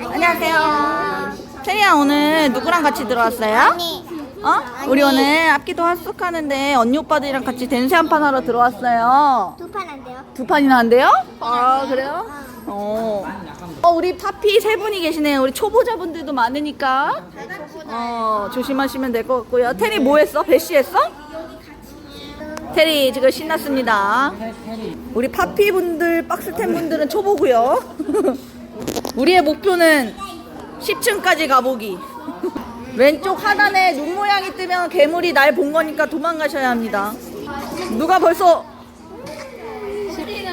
안녕하세요. 세리야 오늘 누구랑 같이 들어왔어요? 어? 우리 오늘 앞기도 합숙 하는데 언니 오빠들이랑 같이 댄스 한 판 하러 들어왔어요. 두 판 안 돼요? 두 판이나 한대요? 아 그래요? 어. 어 우리 파피 세 분이 계시네요. 우리 초보자분들도 많으니까 어 조심하시면 될 것 같고요. 테리 뭐 했어? 배시 했어? 테리 지금 신났습니다. 우리 파피 분들 박스템 분들은 초보고요. 우리의 목표는 10층까지 가보기. 왼쪽 하단에 눈 모양이 뜨면 괴물이 날 본 거니까 도망가셔야 합니다. 누가 벌써?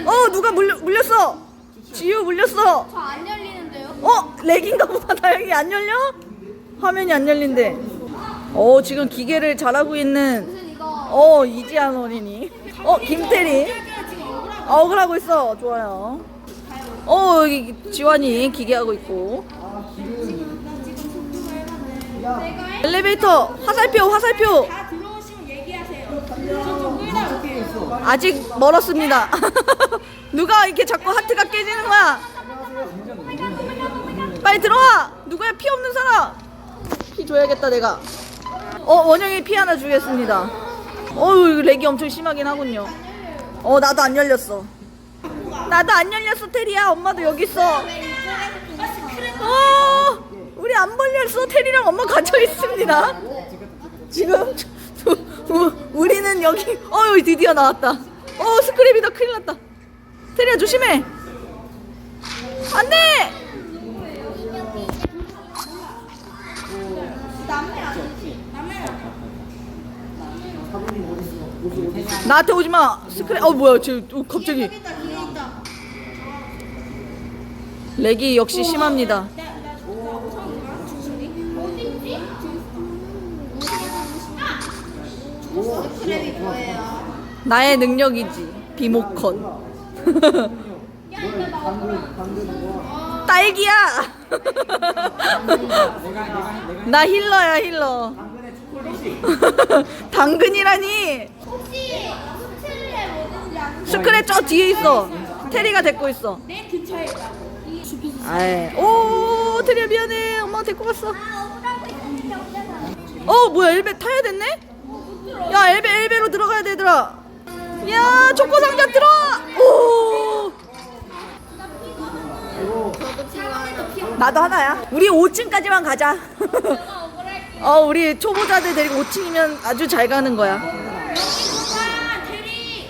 어 누가 물려, 물렸어? 지우 물렸어. 안 열리는데요? 어 렉인가 보다. 다행히 안 열려? 화면이 안 열린대. 어 지금 기계를 잘하고 있는 어 이지한 어린이. 어 김태리. 어, 억울하고 있어. 좋아요 어 여기 지환이 기계하고 있고 엘리베이터 화살표 화살표 다 들어오시면 얘기하세요. 아직 멀었습니다. 누가 이렇게 자꾸 하트가 깨지는 거야? 빨리 들어와! 누구야? 피 없는 사람! 피 줘야겠다, 내가. 어, 원영이 피 하나 주겠습니다. 어우, 렉이 엄청 심하긴 하군요. 어, 나도 안 열렸어. 나도 안 열렸어, 테리야. 엄마도 여기 있어. 어, 우리 안 벌렸어. 테리랑 엄마 갇혀 있습니다. 지금 우- 우리는 여기 어유 드디어 나왔다. 어 스크랩이다 큰일 났다. 테리야 조심해. 안돼. 나한테 오지 마. 스크랩. 어 뭐야 쟤 어, 갑자기. 렉이 역시 심합니다. 나의 능력이지 비모컨. 딸기야! 나 힐러야 힐러. 당근이라니! 스크랩 저 뒤에 있어. 테리가 데리고 있어. 내 근처에 있다고. 아이 오 테리야 미안해. 엄마 데리고 갔어. 어 뭐야 엘베 타야 됐네? 야 엘베 엘베로 들어가야 되더라 야 초코 상자 들어와 오! 나도 하나야. 우리 5층까지만 가자. 어 우리 초보자들 데리고 5층이면 아주 잘 가는 거야. 아.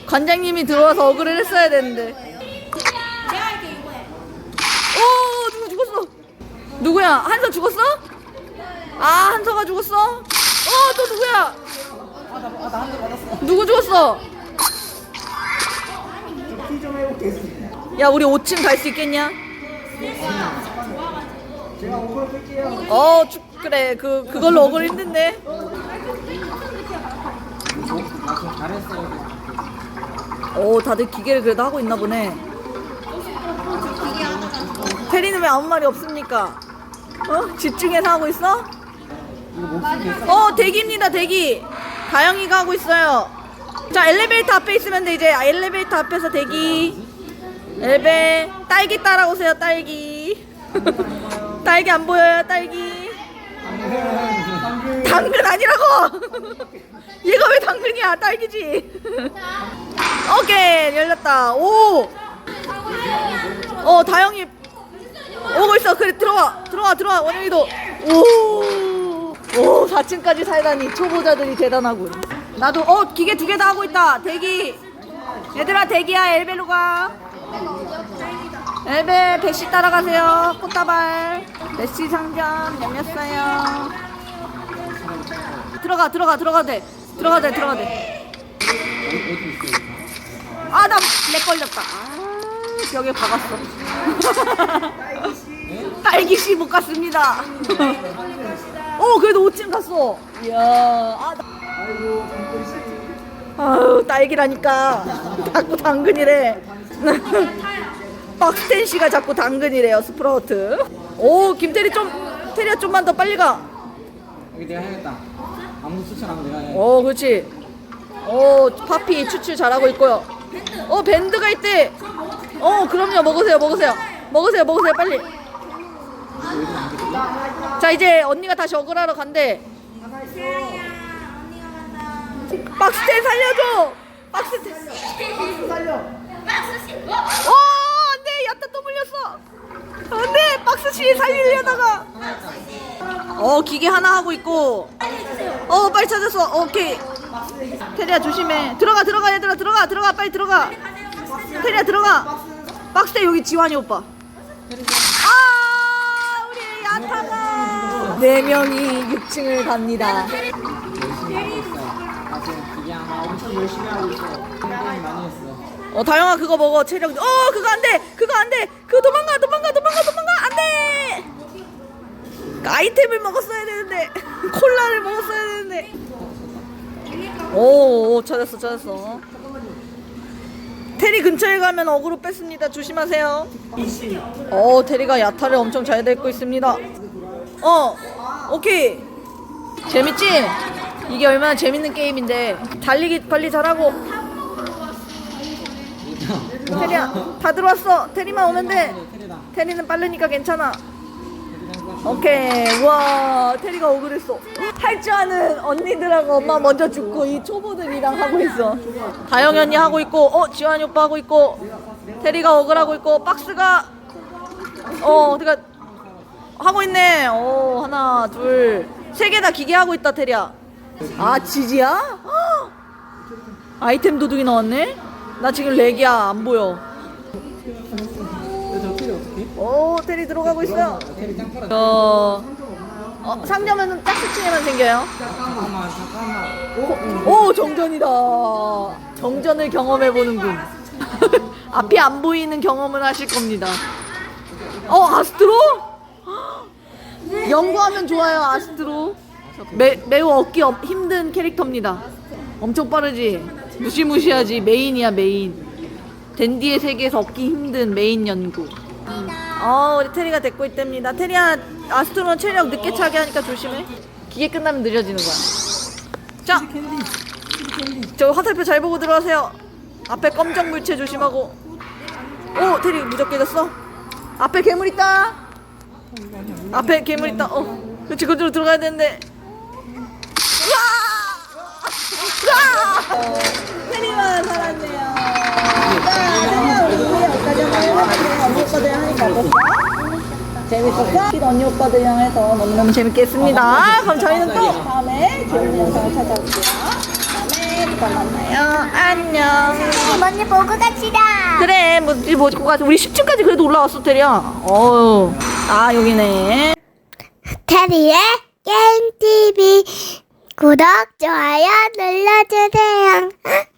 관장님이 들어와서 어그를 했어야 되는데 내가 할게 이거에. 오 누구 죽었어 누구야 한서 죽었어? 아 한서가 죽었어? 어 또 누구야 누구 죽었어? 야 우리 5층 갈 수 있겠냐? 어 죽, 그래 그 그걸로 어글 힘든데 오 다들 기계를 그래도 하고 있나 보네 페리는 왜 아무 말이 없습니까? 어? 집중해서 하고 있어? 어 대기입니다 대기. 다영이가 하고 있어요. 자 엘리베이터 앞에 있으면 돼 이제. 아, 엘리베이터 앞에서 대기. 엘베 딸기 따라오세요 딸기. 딸기 안 보여요 딸기. 당근 아니라고! 얘가 왜 당근이야 딸기지? 오케이 열렸다. 오어 다영이 오고 있어. 그래 들어와. 들어와 들어와. 원영이도. 오 오 4층까지 살다니. 초보자들이 대단하군. 나도 어 기계 두 개 다 하고 있다. 대기. 얘들아 대기야. 엘베로 가. 엘베 배시 따라가세요. 꽃다발. 메시 상점. 열렸어요. 들어가 들어가 들어가 돼. 들어가 돼 들어가 돼 아 나 렉 걸렸다. 아 벽에 박았어 딸기씨 못 갔습니다 오 그래도 5층 갔어 이야 아, 나- 아유 딸기라니까 자꾸 당근이래 박스텐 씨가 자꾸 당근이래요 스프라우트 오 김태리 좀 태리야 좀만 더 빨리 가 여기 내가 해야겠다. 아무 추천 하면 내가 해. 오, 그렇지. 오, 파피 추출 잘하고 있고요. 어, 밴드가 있대. 어, 그럼요. 먹으세요, 먹으세요. 먹으세요, 먹으세요, 빨리. 자 이제 언니가 다시 억울하러 간대 박스텐 살려줘 박스텐 어 안돼 야타 또 물렸어 안돼 박스 씨 살리려다가. 어 기계 하나 하고 있고. 어 빨리 찾았어. 오케이. 테리야 조심해. 들어가 들어가 얘들아. 들어가 들어가. 빨리 들어가. 테리야 들어가. 박스텐 여기 지환이 오빠. 아 우리 야타가. 네 명이 6층을 갑니다. 열심히 하고 있어. 기계 하나 엄청 열심히 하고 있어. 굉장히 많이 했어. 어 다영아 그거 먹어 체력. 어 그거 안돼! 그거 안돼! 그거 도망가 도망가 도망가 도망가! 안돼! 아이템을 먹었어야 되는데. 콜라를 먹었어야 되는데. 오, 오 찾았어 찾았어. 테리 근처에 가면 어그로 뺐습니다. 조심하세요. 어 테리가 야타를 엄청 잘 데리고 있습니다. 어 오케이. 재밌지? 이게 얼마나 재밌는 게임인데. 달리기 관리 잘하고 테리야 다 들어왔어. 테리만 오면 돼. 테리는 빠르니까 괜찮아. 오케이. 와 테리가 억울했어. 할 줄 아는 언니들하고 엄마 먼저 죽고 이 초보들이랑 하고 있어. 다영이 언니 하고 있고 어 지환이 오빠 하고 있고 테리가 억울하고 있고 박스가 어 어디가 하고 있네. 어 하나 둘 세 개 다 기계 하고 있다 테리야. 아 지지야? 헉! 아이템 도둑이 나왔네 나 지금 렉이야 안 보여? 오 테리 들어가고 있어요. 어, 어 상점에는 딱지층에만 생겨요. 잠깐만 잠깐만. 오 정전이다. 정전을 경험해 보는군. 앞이 안 보이는 경험을 하실 겁니다. 어 아스트로? 연구하면 좋아요 아스트로. 매, 매우 얻기 없- 힘든 캐릭터입니다. 엄청 빠르지. 무시무시하지 메인이야 메인. 댄디의 세계에서 얻기 힘든 메인 연구. 어, 우리 테리가 데리고 있답니다. 테리야, 아스트로는 체력 늦게 차게 하니까 조심해. 기계 끝나면 느려지는 거야. 자, 저 화살표 잘 보고 들어가세요. 앞에 검정 물체 조심하고. 오, 테리 무적해졌어. 앞에 괴물 있다. 앞에 괴물 있다. 어, 그렇지, 그쪽으로 들어가야 되는데. 으아! 으아! 어, 테리만 살았네요. 자, 테리야, 우리 여기까지 언니 오빠들 하니까 어땠어? 재밌었어? 키 언니 오빠들이랑 해서 너무너무 재밌게 했습니다. 그럼 저희는 또 다음에 재밌는 영상을 찾아올게요. 다음에 또 만나요. 안녕. 언니 보고 갑시다. 그래, 뭐, 이 뭐지, 가 우리 10층까지 그래도 올라왔어, 테리야. 어우. 아, 여기네. 테리의 게임 TV 구독 좋아요 눌러주세요.